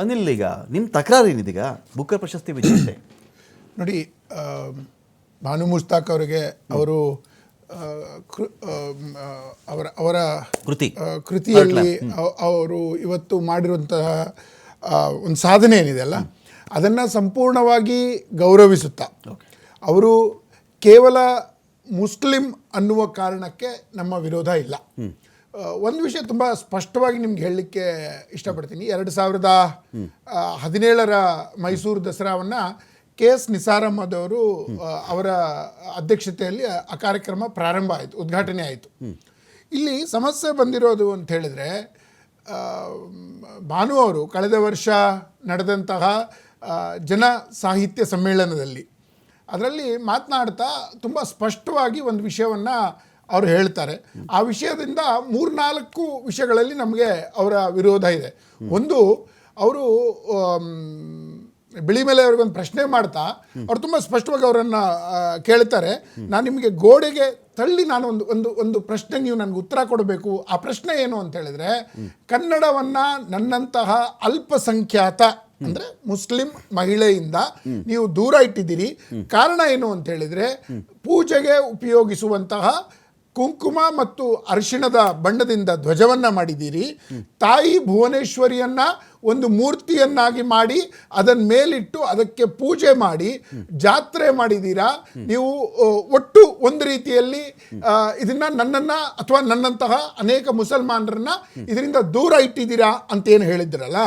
ಅನಿಲ್ ಈಗ ನಿಮ್ಮ ತಕರಾರು ಏನಿದೀಗ? ಬುಕ್ಕರ್ ಪ್ರಶಸ್ತಿ ವಿಜೇತೆ. ನೋಡಿ ಭಾನು ಮುಸ್ತಾಕ್ ಅವರಿಗೆ ಅವರು ಅವರ ಅವರ ಕೃತಿ. ಕೃತಿಯಲ್ಲಿ ಅವರು ಇವತ್ತು ಮಾಡಿರುವಂತಹ ಒಂದು ಸಾಧನೆ ಏನಿದೆ ಅಲ್ಲ ಅದನ್ನು ಸಂಪೂರ್ಣವಾಗಿ ಗೌರವಿಸುತ್ತಾ. ಅವರು ಕೇವಲ ಮುಸ್ಲಿಂ ಅನ್ನುವ ಕಾರಣಕ್ಕೆ ನಮ್ಮ ವಿರೋಧ ಇಲ್ಲ. ಒಂದು ವಿಷಯ ತುಂಬ ಸ್ಪಷ್ಟವಾಗಿ ನಿಮ್ಗೆ ಹೇಳಲಿಕ್ಕೆ ಇಷ್ಟಪಡ್ತೀನಿ. ಎರಡು ಸಾವಿರದ ಹದಿನೇಳರ ಮೈಸೂರು ದಸರಾವನ್ನು ಕೆ ಎಸ್ ನಿಸಾರಮ್ಮದವರು ಅವರು ಅಧ್ಯಕ್ಷತೆಯಲ್ಲಿ ಆ- ಕಾರ್ಯಕ್ರಮ ಪ್ರಾರಂಭ ಆಯಿತು, ಉದ್ಘಾಟನೆ ಆಯಿತು. ಇಲ್ಲಿ ಸಮಸ್ಯೆ ಬಂದಿರೋದು ಅಂತ ಹೇಳಿದ್ರೆ ಭಾನು ಅವರು ಕಳೆದ ವರ್ಷ ನಡೆದಂತಹ ಜನ ಸಾಹಿತ್ಯ ಸಮ್ಮೇಳನದಲ್ಲಿ, ಅದರಲ್ಲಿ ಮಾತನಾಡ್ತಾ ತುಂಬ ಸ್ಪಷ್ಟವಾಗಿ ಒಂದು ವಿಷಯವನ್ನು ಅವರು ಹೇಳ್ತಾರೆ. ಆ ವಿಷಯದಿಂದ ಮೂರ್ನಾಲ್ಕು ವಿಷಯಗಳಲ್ಲಿ ನಮಗೆ ಅವರ ವಿರೋಧ ಇದೆ. ಒಂದು, ಅವರು ಬಿಳಿ ಮೇಲೆ ಅವ್ರಿಗೊಂದು ಪ್ರಶ್ನೆ ಮಾಡ್ತಾ, ಅವ್ರು ತುಂಬ ಸ್ಪಷ್ಟವಾಗಿ ಅವರನ್ನು ಕೇಳ್ತಾರೆ. ನಾನು ನಿಮಗೆ ಗೋಡೆಗೆ ತಳ್ಳಿ ನಾನು ಒಂದು ಒಂದು ಒಂದು ಪ್ರಶ್ನೆ ನೀವು ನನಗೆ ಉತ್ತರ ಕೊಡಬೇಕು. ಆ ಪ್ರಶ್ನೆ ಏನು ಅಂತ ಹೇಳಿದ್ರೆ, ಕನ್ನಡವನ್ನ ನನ್ನಂತಹ ಅಲ್ಪಸಂಖ್ಯಾತ, ಅಂದ್ರೆ ಮುಸ್ಲಿಂ ಮಹಿಳೆಯಿಂದ ನೀವು ದೂರ ಇಟ್ಟಿದ್ದೀರಿ. ಕಾರಣ ಏನು ಅಂತ ಹೇಳಿದ್ರೆ, ಪೂಜೆಗೆ ಉಪಯೋಗಿಸುವಂತಹ ಕುಂಕುಮ ಮತ್ತು ಅರಿಶಿಣದ ಬಣ್ಣದಿಂದ ಧ್ವಜವನ್ನು ಮಾಡಿದ್ದೀರಿ. ತಾಯಿ ಭುವನೇಶ್ವರಿಯನ್ನು ಒಂದು ಮೂರ್ತಿಯನ್ನಾಗಿ ಮಾಡಿ ಅದನ್ನ ಮೇಲಿಟ್ಟು ಅದಕ್ಕೆ ಪೂಜೆ ಮಾಡಿ, ಜಾತ್ರೆ ಮಾಡಿದ್ದೀರಾ? ನೀವು ಒಟ್ಟು ಒಂದು ರೀತಿಯಲ್ಲಿ ಇದನ್ನ ನನ್ನನ್ನ ಅಥವಾ ನನ್ನಂತಹ ಅನೇಕ ಮುಸಲ್ಮಾನರನ್ನ ಇದರಿಂದ ದೂರ ಇಟ್ಟಿದ್ದೀರಾ ಅಂತ ಏನು ಹೇಳಿದ್ರಲ್ಲ?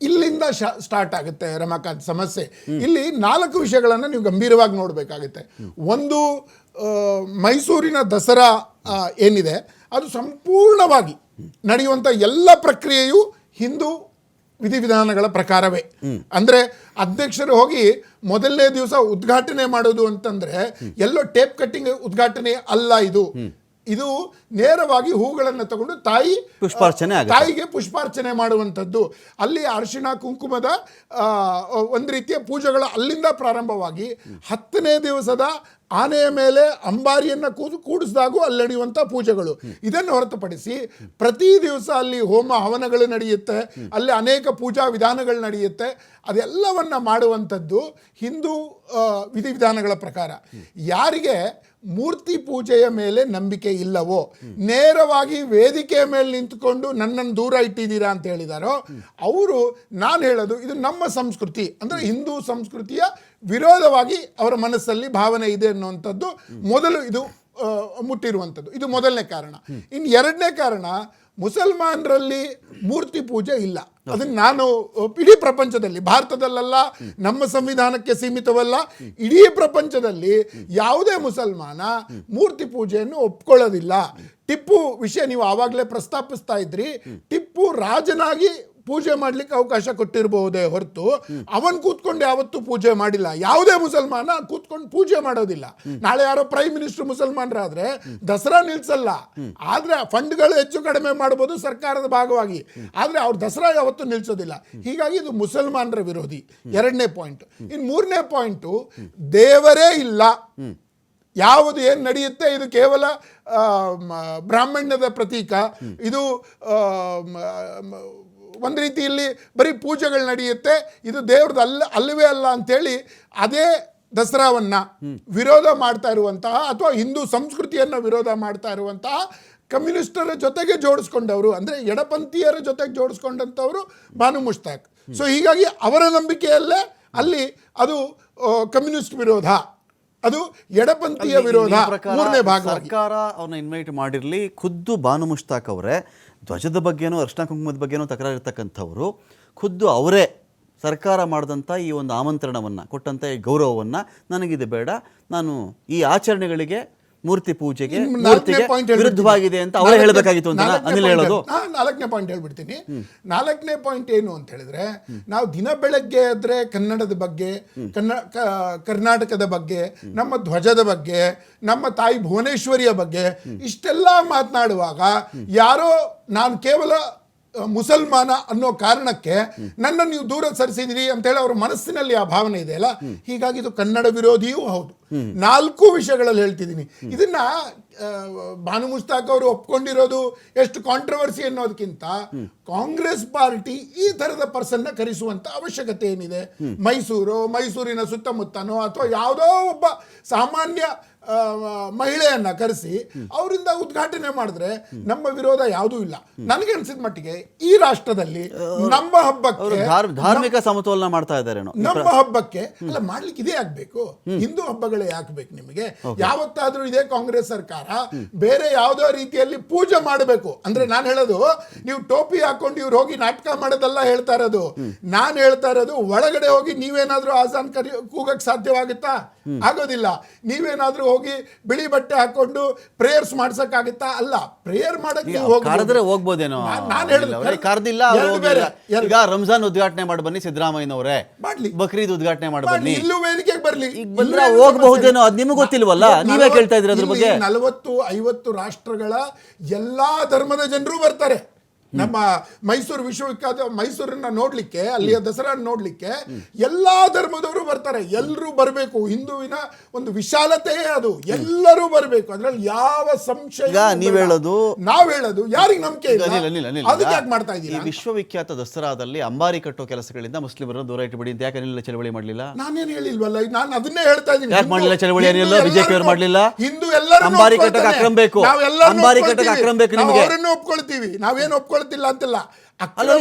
ಇಲ್ಲಿಂದ ಸ್ಟಾರ್ಟ್ ಆಗುತ್ತೆ ರಮಾಕಾಂತ್ ಸಮಸ್ಯೆ. ಇಲ್ಲಿ ನಾಲ್ಕು ವಿಷಯಗಳನ್ನು ನೀವು ಗಂಭೀರವಾಗಿ ನೋಡಬೇಕಾಗುತ್ತೆ. ಒಂದು ಮೈಸೂರಿನ ದಸರಾ ಏನಿದೆ, ಅದು ಸಂಪೂರ್ಣವಾಗಿ ನಡೆಯುವಂಥ ಎಲ್ಲ ಪ್ರಕ್ರಿಯೆಯು ಹಿಂದೂ ವಿಧಿವಿಧಾನಗಳ ಪ್ರಕಾರವೇ. ಅಂದ್ರೆ ಅಧ್ಯಕ್ಷರು ಹೋಗಿ ಮೊದಲನೇ ದಿವಸ ಉದ್ಘಾಟನೆ ಮಾಡೋದು ಅಂತಂದ್ರೆ ಎಲ್ಲೋ ಟೇಪ್ ಕಟ್ಟಿಂಗ್ ಉದ್ಘಾಟನೆ ಅಲ್ಲ ಇದು. ಇದು ನೇರವಾಗಿ ಹೂಗಳನ್ನು ತಗೊಂಡು ತಾಯಿ ಪುಷ್ಪಾರ್ಚನೆ. ತಾಯಿಗೆ ಪುಷ್ಪಾರ್ಚನೆ ಮಾಡುವಂಥದ್ದು ಅಲ್ಲಿ ಅರಿಶಿಣ ಕುಂಕುಮದ ಒಂದು ರೀತಿಯ ಪೂಜೆಗಳು ಅಲ್ಲಿಂದ ಪ್ರಾರಂಭವಾಗಿ ಹತ್ತನೇ ದಿವಸದ ಆನೆಯ ಮೇಲೆ ಅಂಬಾರಿಯನ್ನು ಕೂದು ಕೂಡಿಸಿದಾಗೂ ಅಲ್ಲಿ ನಡೆಯುವಂಥ ಪೂಜೆಗಳು. ಇದನ್ನು ಹೊರತುಪಡಿಸಿ ಪ್ರತಿ ದಿವಸ ಅಲ್ಲಿ ಹೋಮ ಹವನಗಳು ನಡೆಯುತ್ತೆ, ಅಲ್ಲಿ ಅನೇಕ ಪೂಜಾ ವಿಧಾನಗಳು ನಡೆಯುತ್ತೆ. ಅದೆಲ್ಲವನ್ನು ಮಾಡುವಂಥದ್ದು ಹಿಂದೂ ವಿಧಿವಿಧಾನಗಳ ಪ್ರಕಾರ. ಯಾರಿಗೆ ಮೂರ್ತಿ ಪೂಜೆಯ ಮೇಲೆ ನಂಬಿಕೆ ಇಲ್ಲವೋ, ನೇರವಾಗಿ ವೇದಿಕೆಯ ಮೇಲೆ ನಿಂತುಕೊಂಡು ನನ್ನನ್ನು ದೂರ ಇಟ್ಟಿದ್ದೀರಾ ಅಂತ ಹೇಳಿದಾರೋ, ಅವರು ನಾನು ಹೇಳೋದು ಇದು ನಮ್ಮ ಸಂಸ್ಕೃತಿ. ಅಂದರೆ ಹಿಂದೂ ಸಂಸ್ಕೃತಿಯ ವಿರೋಧವಾಗಿ ಅವರ ಮನಸ್ಸಲ್ಲಿ ಭಾವನೆ ಇದೆ ಅನ್ನುವಂಥದ್ದು ಮೊದಲು ಇದು ಮುಟ್ಟಿರುವಂಥದ್ದು. ಇದು ಮೊದಲನೇ ಕಾರಣ. ಇನ್ನು ಎರಡನೇ ಕಾರಣ, ಮುಸಲ್ಮಾನರಲ್ಲಿ ಮೂರ್ತಿ ಪೂಜೆ ಇಲ್ಲ. ಅದನ್ನು ನಾನು ಇಡೀ ಪ್ರಪಂಚದಲ್ಲಿ ಭಾರತದಲ್ಲ ನಮ್ಮ ಸಂವಿಧಾನಕ್ಕೆ ಸೀಮಿತವಲ್ಲ, ಇಡೀ ಪ್ರಪಂಚದಲ್ಲಿ ಯಾವುದೇ ಮುಸಲ್ಮಾನ ಮೂರ್ತಿ ಪೂಜೆಯನ್ನು ಒಪ್ಕೊಳ್ಳೋದಿಲ್ಲ. ಟಿಪ್ಪು ವಿಷಯ ನೀವು ಆವಾಗಲೇ ಪ್ರಸ್ತಾಪಿಸ್ತಾ ಇದ್ರಿ. ಟಿಪ್ಪು ರಾಜನಾಗಿ ಪೂಜೆ ಮಾಡ್ಲಿಕ್ಕೆ ಅವಕಾಶ ಕೊಟ್ಟಿರಬಹುದೇ ಹೊರತು ಅವನ್ ಕೂತ್ಕೊಂಡು ಯಾವತ್ತೂ ಪೂಜೆ ಮಾಡಿಲ್ಲ. ಯಾವುದೇ ಮುಸಲ್ಮಾನ ಕೂತ್ಕೊಂಡು ಪೂಜೆ ಮಾಡೋದಿಲ್ಲ. ನಾಳೆ ಯಾರೋ ಪ್ರೈಮ್ ಮಿನಿಸ್ಟರ್ ಮುಸಲ್ಮಾನರಾದ್ರೆ ದಸರಾ ನಿಲ್ಸಲ್ಲ. ಆದ್ರೆ ಫಂಡ್ಗಳು ಹೆಚ್ಚು ಕಡಿಮೆ ಮಾಡಬಹುದು ಸರ್ಕಾರದ ಭಾಗವಾಗಿ. ಆದ್ರೆ ಅವ್ರು ದಸರಾ ಯಾವತ್ತು ನಿಲ್ಸೋದಿಲ್ಲ. ಹೀಗಾಗಿ ಇದು ಮುಸಲ್ಮಾನರ ವಿರೋಧಿ. ಎರಡನೇ ಪಾಯಿಂಟ್ ಇನ್ ಮೂರನೇ ಪಾಯಿಂಟು ದೇವರೇ ಇಲ್ಲ. ಯಾವುದು ಏನು ನಡೆಯುತ್ತೆ ಇದು ಕೇವಲ ಬ್ರಾಹ್ಮಣ್ಯದ ಪ್ರತೀಕ. ಇದು ಒಂದು ರೀತಿಯಲ್ಲಿ ಬರೀ ಪೂಜೆಗಳು ನಡೆಯುತ್ತೆ. ಇದು ದೇವ್ರದ್ದು ಅಲ್ಲ, ಅಲ್ಲವೇ ಅಲ್ಲ ಅಂತೇಳಿ ಅದೇ ದಸರಾವನ್ನು ವಿರೋಧ ಮಾಡ್ತಾ ಇರುವಂತಹ ಅಥವಾ ಹಿಂದೂ ಸಂಸ್ಕೃತಿಯನ್ನು ವಿರೋಧ ಮಾಡ್ತಾ ಇರುವಂತಹ ಕಮ್ಯುನಿಸ್ಟರ ಜೊತೆಗೆ ಜೋಡಿಸ್ಕೊಂಡವರು, ಅಂದರೆ ಎಡಪಂಥೀಯರ ಜೊತೆಗೆ ಜೋಡಿಸ್ಕೊಂಡಂಥವರು ಬಾನು ಮುಷ್ತಾಕ್. ಸೊ ಹೀಗಾಗಿ ಅವರ ನಂಬಿಕೆಯಲ್ಲೇ ಅಲ್ಲಿ ಅದು ಕಮ್ಯುನಿಸ್ಟ್ ವಿರೋಧ. ಅದು ಎಡಪಂಥೀಯ ವಿರೋಧ. ಪ್ರಕಾರ ಮೂರನೇ ಭಾಗ. ಸರ್ಕಾರ ಅವ್ರನ್ನ ಇನ್ವೈಟ್ ಮಾಡಿರಲಿ ಖುದ್ದು ಬಾನು ಮುಷ್ತಾಕ್ ಅವರೇ ಧ್ವಜದ ಬಗ್ಗೆನೋ ಅರ್ಶನ ಕುಂಕುಮದ ಬಗ್ಗೆನೋ ತಕರಾರು ಇರ್ತಕ್ಕಂಥವ್ರು ಖುದ್ದು ಅವರೇ ಸರ್ಕಾರ ಮಾಡಿದಂಥ ಈ ಒಂದು ಆಮಂತ್ರಣವನ್ನು ಕೊಟ್ಟಂಥ ಈ ಗೌರವವನ್ನು ನನಗಿದು ಬೇಡ. ನಾನು ಈ ಆಚರಣೆಗಳಿಗೆ ಮೂರ್ತಿ ಪೂಜೆಗೆ ವಿರುದ್ಧವಾಗಿದೆ ಅಂತ ಅವರೇ ಹೇಳಬೇಕಾಗಿತ್ತು ಅಂತ ಅನಿಲ್ ಹೇಳೋದು. ನಾಲ್ಕನೇ ಪಾಯಿಂಟ್ ಹೇಳ್ಬಿಡ್ತೀನಿ. ನಾಲ್ಕನೇ ಪಾಯಿಂಟ್ ಏನು ಅಂತ ಹೇಳಿದ್ರೆ ನಾವು ದಿನ ಬೆಳಗ್ಗೆ ಆದ್ರೆ ಕನ್ನಡದ ಬಗ್ಗೆ ಕನ್ನ ಕರ್ನಾಟಕದ ಬಗ್ಗೆ ನಮ್ಮ ಧ್ವಜದ ಬಗ್ಗೆ ನಮ್ಮ ತಾಯಿ ಭುವನೇಶ್ವರಿಯ ಬಗ್ಗೆ ಇಷ್ಟೆಲ್ಲ ಮಾತನಾಡುವಾಗ ಯಾರೋ ನಾನು ಕೇವಲ ಮುಸಲ್ಮಾನ ಅನ್ನೋ ಕಾರಣಕ್ಕೆ ನನ್ನ ನೀವು ದೂರ ಸರಿಸಿದಿರಿ ಅಂತ ಹೇಳಿ ಅವ್ರ ಮನಸ್ಸಿನಲ್ಲಿ ಆ ಭಾವನೆ ಇದೆ ಅಲ್ಲ? ಹೀಗಾಗಿ ಇದು ಕನ್ನಡ ವಿರೋಧಿಯೂ ಹೌದು. ನಾಲ್ಕು ವಿಷಯಗಳಲ್ಲಿ ಹೇಳ್ತಿದ್ದೀನಿ. ಇದನ್ನ ಭಾನು ಮುಸ್ತಾಕ್ ಅವರು ಒಪ್ಕೊಂಡಿರೋದು ಎಷ್ಟು ಕಾಂಟ್ರವರ್ಸಿ ಅನ್ನೋದಕ್ಕಿಂತ ಕಾಂಗ್ರೆಸ್ ಪಾರ್ಟಿ ಈ ತರದ ಪರ್ಸನ್ನ ಕರೆಸುವಂತ ಅವಶ್ಯಕತೆ ಏನಿದೆ? ಮೈಸೂರು, ಮೈಸೂರಿನ ಸುತ್ತಮುತ್ತನೋ ಅಥವಾ ಯಾವುದೋ ಒಬ್ಬ ಸಾಮಾನ್ಯ ಮಹಿಳೆಯನ್ನ ಕರೆಸಿ ಅವರಿಂದ ಉದ್ಘಾಟನೆ ಮಾಡಿದ್ರೆ ನಮ್ಮ ವಿರೋಧ ಯಾವುದೂ ಇಲ್ಲ. ನನಗೆ ಅನ್ಸಿದ ಮಟ್ಟಿಗೆ ಈ ರಾಷ್ಟ್ರದಲ್ಲಿ ನಮ್ಮ ಹಬ್ಬಕ್ಕೆ ಧಾರ್ಮಿಕ ಸಮತೋಲನ ಮಾಡ್ತಾ ಇದ್ದಾರೆ ನಮ್ಮ ಹಬ್ಬಕ್ಕೆ ಅಲ್ಲ ಮಾಡ್ಲಿಕ್ಕೆ ಇದೇ ಆಗ್ಬೇಕು. ಹಿಂದೂ ಹಬ್ಬಗಳೇ ಯಾಕಬೇಕು ನಿಮಗೆ. ಯಾವತ್ತಾದ್ರೂ ಇದೇ ಕಾಂಗ್ರೆಸ್ ಸರ್ಕಾರ ಬೇರೆ ಯಾವುದೋ ರೀತಿಯಲ್ಲಿ ಪೂಜೆ ಮಾಡಬೇಕು. ಅಂದ್ರೆ ನಾನು ಹೇಳೋದು ನೀವು ಟೋಪಿ ಹಾಕೊಂಡು ಇವ್ರು ಹೋಗಿ ನಾಟಕ ಮಾಡೋದೆಲ್ಲ ಹೇಳ್ತಾ ಇರೋದು. ನಾನು ಹೇಳ್ತಾ ಇರೋದು ಒಳಗಡೆ ಹೋಗಿ ನೀವೇನಾದ್ರೂ ಆಸಾನ್ ಕರಿ ಕೂಗಕ್ ಸಾಧ್ಯವಾಗುತ್ತಾ? ಆಗೋದಿಲ್ಲ. ನೀವೇನಾದ್ರೂ ಹೋಗಿ ಬಿಳಿ ಬಟ್ಟೆ ಹಾಕೊಂಡು ಪ್ರೇಯರ್ಸ್ ಮಾಡ್ಸಕ್ಕಾಗುತ್ತಾ ಅಲ್ಲ? ಪ್ರೇಯರ್ ಮಾಡಕ್ಕೆ. ಕರೆದ್ರೆ ಹೋಗ್ಬೋದೇನೋ? ನಾನು ಹೇಳಿದ್ರೆ ಕರೆದಿಲ್ಲ ಈಗ ರಂಜಾನ್ ಉದ್ಘಾಟನೆ ಮಾಡಿ ಬನ್ನಿ ಸಿದ್ದರಾಮಯ್ಯನವರೇ. ಮಾಡ್ಲಿ. ಬಕ್ರೀದ್ ಉದ್ಘಾಟನೆ ಮಾಡಿ ಬನ್ನಿ. ಇಲ್ಲೂ ವೇದಿಕೆಗೆ ಬರ್ಲಿ. ಹೋಗ್ಬಹುದೇನೋ, ಅದ್ ನಿಮ್ಗ್ ಗೊತ್ತಿಲ್ವಲ್ಲ? ನೀವೇ ಕೇಳ್ತಾ ಇದ್ರೆ ಅದ್ರ ಬಗ್ಗೆ. ನಲವತ್ತು ಐವತ್ತು ರಾಷ್ಟ್ರಗಳ ಎಲ್ಲಾ ಧರ್ಮದ ಜನರು ಬರ್ತಾರೆ. ನಮ್ಮ ಮೈಸೂರು ವಿಶ್ವವಿಖ್ಯಾತ ಮೈಸೂರನ್ನ ನೋಡ್ಲಿಕ್ಕೆ ಅಲ್ಲಿಯ ದಸರಾ ನೋಡ್ಲಿಕ್ಕೆ ಎಲ್ಲಾ ಧರ್ಮದವರು ಬರ್ತಾರೆ. ಎಲ್ಲರೂ ಬರಬೇಕು. ಹಿಂದುವಿನ ಒಂದು ವಿಶಾಲತೆಯೇ ಅದು. ಎಲ್ಲರೂ ಬರಬೇಕು. ಅದ್ರಲ್ಲಿ ಯಾವ ಸಂಶಯ ನೀವ್ ಹೇಳೋದು- ನಾವ್ ಹೇಳೋದು. ಯಾರಿಗೆ ನಂಬಿಕೆ ಅದಕ್ಕೆ ಮಾಡ್ತಾ ಈ ವಿಶ್ವವಿಖ್ಯಾತ ದಸರಾದಲ್ಲಿ ಅಂಬಾರಿ ಕಟ್ಟೋ ಕೆಲಸಗಳಿಂದ ಮುಸ್ಲಿಮರ ದೂರ ಇಟ್ಟುಬಿಡಿ ಅಂತ ಯಾಕೆ ನಿಲ್ಲ ಚಳವಳಿ ಮಾಡಲಿಲ್ಲ? ನಾನೇನು ಹೇಳಿಲ್ವಲ್ಲ? ನಾನು ಅದನ್ನೇ ಹೇಳ್ತಾ ಇದ್ದೀನಿ. ಯಾಕೆ ಮಾಡ್ಲಿಲ್ಲ ಚಳವಳಿ? ಏನಿಲ್ಲ? ಬಿಜೆಪಿ ಅವ್ರು ಮಾಡ್ಲಿಲ್ಲ? ಹಿಂದೂ ಎಲ್ಲರೂ ಅಂಬಾರಿ ಕಟ್ಟಕ್ಕೆ ಒಪ್ಕೊಳ್ತಾನೆ. ಅಕ್ರಮ ಬೇಕು. ನಾವೆಲ್ಲರನ್ನೂ ಅಂಬಾರಿ ಕಟ್ಟಕ್ಕೆ ಒಪ್ಕೊಳ್ತೀವಿ. ನಿಮಗೆ. ಅವರನ್ನು ಒಪ್ಕೊಳ್ತೀವಿ. ನಾವೇನು ಒಪ್ಕೊಳ್ತಿಲ್ಲ ಅಂತಿಲ್ಲ.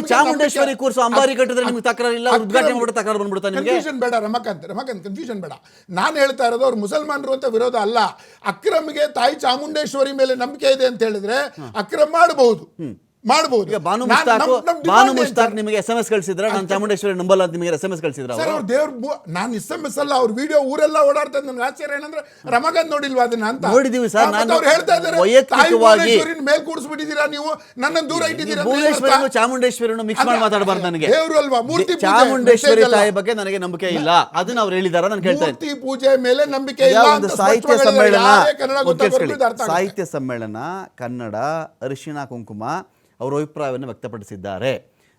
ಚಾಮುಂಡೇಶ್ವರಿ ಕೂರ್ಸು ಅಂಬಾರಿ ಕಟ್ಟಿದ್ರೆ ನಿಮ್ಗೆ ತಕರಾರು ಇಲ್ಲ ಉದ್ಘಾಟನೆ ಮಾಡ್ಬಿಟ್ಟು ತಕರಾರು ಬಂದ್ಬಿಡ್ತಾ ನಿಮಗೆ? ಕನ್ಫ್ಯೂಷನ್ ಬೇಡ ರಮಕಾಂತ್ ರಮಕಾಂತ್ ಕನ್ಫ್ಯೂಷನ್ ಬೇಡ. ನಾನು ಹೇಳ್ತಾ ಇರೋದು ಅವ್ರು ಮುಸಲ್ಮಾನರು ಅಂತ ವಿರೋಧ ಅಲ್ಲ. ಅಕ್ರಮ್ಗೆ ತಾಯಿ ಚಾಮುಂಡೇಶ್ವರಿ ಮೇಲೆ ನಂಬಿಕೆ ಇದೆ ಅಂತ ಹೇಳಿದ್ರೆ ಅಕ್ರಮ್ ಮಾಡಬಹುದು ಮಾಡಬಹುದು ಈಗ ಮುಸ್ತಾಕ್ ಮುಸ್ತಾಕ್ ನಿಮಗೆ ಎಸ್ ಎಂ ಎಸ್ ಕಳಿಸಿದ್ರ ನಾನು ಚಾಮುಂಡೇಶ್ವರಿ ನಂಬಲ್ಲ ಅಂತ ನಿಮಗೆ ಎಸ್ ಎಂ ಎಸ್ ಕಳಿಸಿದ್ರ ಸರ್ ಅವ್ರ ದೇವ್ರ ನಾನು ಎಸ್ ಎಂ ಎಸ್ ಅಲ್ಲ ಅವ್ರ ವಿಡಿಯೋ ಊರೆಲ್ಲ ಓಡಾಡ್ತಾ ನನ್ನ ಆಶ್ಚರ್ಯ ಏನಂದ್ರೆ ರಮಗನ್ ನೋಡಿಲ್ವಾ ಅದನ್ನ ಅಂತ? ನೋಡಿದೀವಿ ಸರ್, ನಾನು ಅವ್ರು ಹೇಳ್ತಾ ಇದ್ದಾರೆ ವೈಯಕ್ತಿಕವಾಗಿ- ಮೇಲ್ ಕೂಡಿಸ್ಬಿಟ್ಟಿದ್ದೀರಾ ನೀವು? ನನ್ನ ದೂರ ಇಟ್ಟಿದ್ದೀರಾ ಭುವನೇಶ್ವರಿನು ಚಾಮುಂಡೇಶ್ವರಿನು ಮಿಕ್ಸ್ ಮಾಡಿ ಮಾತಾಡಬಾರ್ದು ನನಗೆ. ದೇವ್ರು ಅಲ್ವಾ? ಮೂರ್ತಿ ಚಾಮುಂಡೇಶ್ವರಿ ತಾಯಿ ಬಗ್ಗೆ ನನಗೆ ನಂಬಿಕೆ ಇಲ್ಲ. ಅದನ್ನ ಅವ್ರು ಹೇಳಿದಾರ ನಾನು ಕೇಳ್ತಾ ಮೂರ್ತಿ ಪೂಜೆ ಮೇಲೆ ನಂಬಿಕೆ ಇಲ್ಲ ಒಂದು ಅಂತ ಸಾಹಿತ್ಯ ಸಮ್ಮೇಳನ. ಸಾಹಿತ್ಯ ಸಮ್ಮೇಳನ ಕನ್ನಡ ಅರಿಶಿಣ ಕುಂಕುಮ ಅವರ ಅಭಿಪ್ರಾಯವನ್ನು ವ್ಯಕ್ತಪಡಿಸಿದ್ದಾರೆ.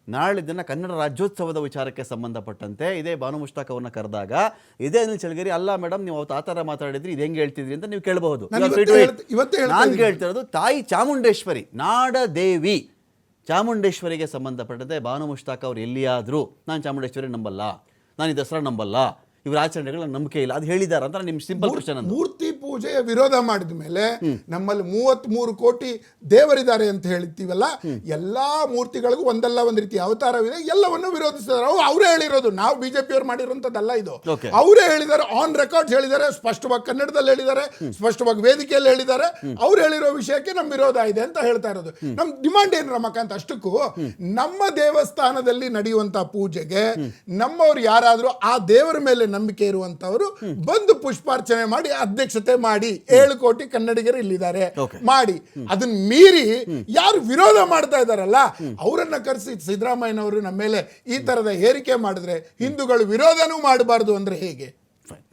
ನಾಳೆ ದಿನ ಕನ್ನಡ ರಾಜ್ಯೋತ್ಸವದ ವಿಚಾರಕ್ಕೆ ಸಂಬಂಧಪಟ್ಟಂತೆ ಇದೇ ಭಾನು ಮುಷ್ತಾಕ್ ಅವ್ರನ್ನ ಕರೆದಾಗ ಇದೇ ಅನಿಲ್ ಚಳಗಿರಿ ಅಲ್ಲ ಮೇಡಮ್ ನೀವು ಅವತ್ತು ಆ ಥರ ಮಾತಾಡಿದ್ರಿ ಇದು ಹೆಂಗೆ ಹೇಳ್ತಿದ್ರಿ ಅಂತ ನೀವು ಕೇಳಬಹುದು. ನಾನು ಇವತ್ತೇ ಹೇಳ್ತ- ಇವತ್ತೇ ಹೇಳ್ತಾ ನಾನು ಇದ್ದೀನಿ. ಕೇಳ್ತಿರೋದು ತಾಯಿ ಚಾಮುಂಡೇಶ್ವರಿ ನಾಡ ದೇವಿ ಚಾಮುಂಡೇಶ್ವರಿಗೆ ಸಂಬಂಧಪಟ್ಟಂತೆ ಭಾನು ಮುಷ್ತಾಕ್ ಅವ್ರು ಎಲ್ಲಿಯಾದರೂ ನಾನು ಚಾಮುಂಡೇಶ್ವರಿ ನಂಬಲ್ಲ ನಾನು ಈ ದಸರಾ ನಂಬಲ್ಲ ಇವ್ರ ಆಚರಣೆಗಳ ನಂಬಿಕೆ ಇಲ್ಲ ಅದು ಹೇಳಿದಾರ ಅಂತ ನಿಮ್ಮ ಸಿಂಪಲ್ ಕ್ವಶನ್ ಅಂತ ಮೂರ್ತಿ ಪೂಜೆಯ ವಿರೋಧ ಮಾಡಿದ ಮೇಲೆ ನಮ್ಮಲ್ಲಿ ಮೂವತ್ತ್ ಮೂರು ಕೋಟಿ ದೇವರಿದ್ದಾರೆ ಅಂತ ಹೇಳ್ತೀವಲ್ಲ ಎಲ್ಲಾ ಮೂರ್ತಿಗಳಿಗೂ ಒಂದಲ್ಲ ಒಂದ್ ರೀತಿ ಅವತಾರವಿದೆ ಎಲ್ಲವನ್ನು ವಿರೋಧಿಸಿದ್ದಾರೆ. ಅವು ಅವರೇ ಹೇಳಿರೋದು. ನಾವು ಬಿಜೆಪಿ ಅವ್ರು ಮಾಡಿರುವಂತದ್ದಲ್ಲ ಇದು. ಅವರೇ ಹೇಳಿದ್ದಾರೆ ಆನ್ ರೆಕಾರ್ಡ್ ಹೇಳಿದ್ದಾರೆ ಸ್ಪಷ್ಟವಾಗಿ ಕನ್ನಡದಲ್ಲಿ ಹೇಳಿದ್ದಾರೆ ಸ್ಪಷ್ಟವಾಗಿ ವೇದಿಕೆಯಲ್ಲಿ ಹೇಳಿದ್ದಾರೆ. ಅವ್ರು ಹೇಳಿರೋ ವಿಷಯಕ್ಕೆ ನಮ್ಮ ವಿರೋಧ ಇದೆ ಅಂತ ಹೇಳ್ತಾ ಇರೋದು. ನಮ್ ಡಿಮಾಂಡ್ ಏನು ರಮಕಾಂತ್ ಅಷ್ಟಕ್ಕೂ ನಮ್ಮ ದೇವಸ್ಥಾನದಲ್ಲಿ ನಡೆಯುವಂತ ಪೂಜೆಗೆ ನಮ್ಮವ್ರು ಯಾರಾದರೂ ಆ ದೇವರ ಮೇಲೆ ನಂಬಿಕೆ ಇರುವಂತವರು ಬಂದು ಪುಷ್ಪಾರ್ಚನೆ ಮಾಡಿ ಅಧ್ಯಕ್ಷತೆ ಮಾಡಿ ಏಳು ಕೋಟಿ ಕನ್ನಡಿಗರು ಇಲ್ಲಿದ್ದಾರೆ. ಮಾಡಿ. ಅದನ್ನ ಮೀರಿ ಯಾರು ವಿರೋಧ ಮಾಡ್ತಾ ಇದಾರಲ್ಲ ಅವರನ್ನ ಕರೆಸಿ ಸಿದ್ದರಾಮಯ್ಯನವರು ನಮ್ಮ ಮೇಲೆ ಈ ತರದ ಹೇರಿಕೆ ಮಾಡಿದ್ರೆ ಹಿಂದೂಗಳು ವಿರೋಧನೂ ಮಾಡಬಾರ್ದು ಅಂದ್ರೆ ಹೇಗೆ?